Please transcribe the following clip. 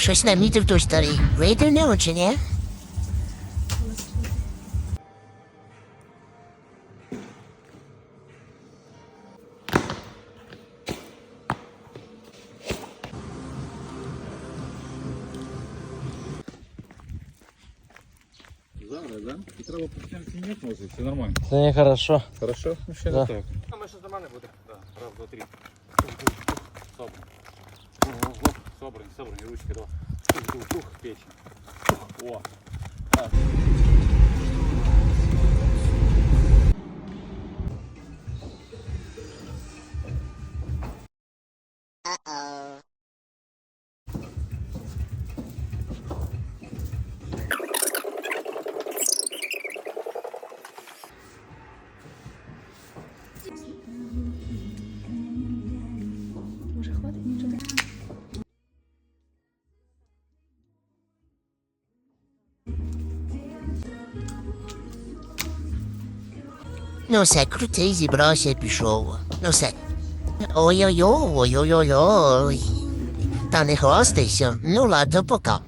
Щось намітив той старий. Вийде в нього чи ні? Зараз, да? І треба потягнути нет, може, все нормально. Це нехорошо. Хорошо? Ну, ще Да. не так. А ми ще до мене буде. Да. Раз, два, три. Собран. Ого, собрані, собрані, ручки, два. Тух, тух, тух, печень. Тух, О. Ну все, крутий, зібрався, пішов. Ну все. Ой-ой-ой, ой-ой-ой. Та не хвастайся. Ну ладно, пока.